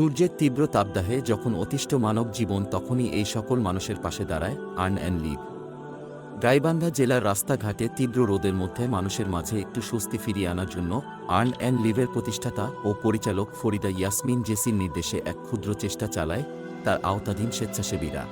সূর্যের তীব্র তাপদাহে যখন অতিষ্ঠ মানব জীবন তখনই এই সকল মানুষের পাশে দাঁড়ায়, আর্ন অ্যান্ড লিভ। গাইবান্ধা জেলার রাস্তাঘাটে তীব্র রোদের মধ্যে মানুষের মাঝে একটু স্বস্তি ফিরিয়ে আনার জন্য আর্ন অ্যান্ড লিভের প্রতিষ্ঠাতা ও পরিচালক ফরিদা ইয়াসমিন জেসির নির্দেশে এক ক্ষুদ্র চেষ্টা চালায় তার আওতাধীন স্বেচ্ছাসেবীরা।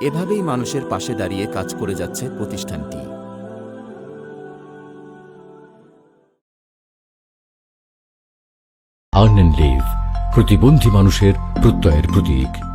এভাবেই মানুষের পাশে দাঁড়িয়ে কাজ করে যাচ্ছে প্রতিষ্ঠানটি। আর্ন লিভ প্রতিবন্ধী মানুষের প্রত্যয়ের প্রতীক।